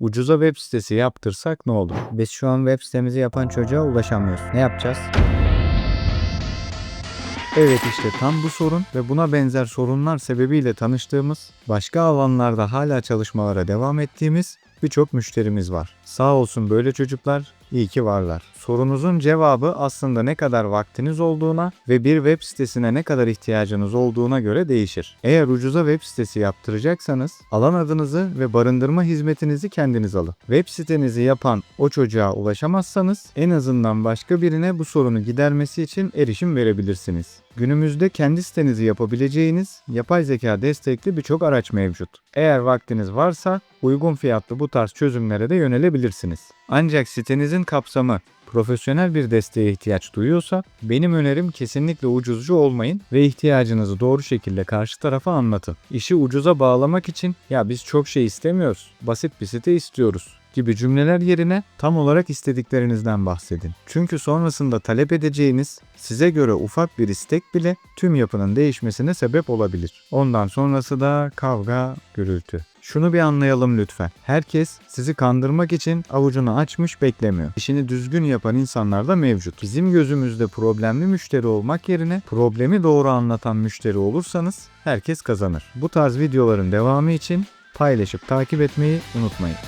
Ucuza web sitesi yaptırsak ne olur? Biz şu an web sitemizi yapan çocuğa ulaşamıyoruz. Ne yapacağız? Evet işte tam bu sorun ve buna benzer sorunlar sebebiyle tanıştığımız, başka alanlarda hala çalışmalara devam ettiğimiz birçok müşterimiz var. Sağ olsun böyle çocuklar, iyi ki varlar. Sorunuzun cevabı aslında ne kadar vaktiniz olduğuna ve bir web sitesine ne kadar ihtiyacınız olduğuna göre değişir. Eğer ucuza web sitesi yaptıracaksanız, alan adınızı ve barındırma hizmetinizi kendiniz alın. Web sitenizi yapan o çocuğa ulaşamazsanız, en azından başka birine bu sorunu gidermesi için erişim verebilirsiniz. Günümüzde kendi sitenizi yapabileceğiniz yapay zeka destekli birçok araç mevcut. Eğer vaktiniz varsa uygun fiyatlı bu tarz çözümlere de yönelebilirsiniz. Ancak sitenizin kapsamı profesyonel bir desteğe ihtiyaç duyuyorsa benim önerim kesinlikle ucuzcu olmayın ve ihtiyacınızı doğru şekilde karşı tarafa anlatın. İşi ucuza bağlamak için ya biz çok şey istemiyoruz, basit bir site istiyoruz gibi cümleler yerine tam olarak istediklerinizden bahsedin. Çünkü sonrasında talep edeceğiniz size göre ufak bir istek bile tüm yapının değişmesine sebep olabilir. Ondan sonrası da kavga, gürültü. Şunu bir anlayalım lütfen. Herkes sizi kandırmak için avucunu açmış beklemiyor. İşini düzgün yapan insanlar da mevcut. Bizim gözümüzde problemli müşteri olmak yerine problemi doğru anlatan müşteri olursanız herkes kazanır. Bu tarz videoların devamı için paylaşıp takip etmeyi unutmayın.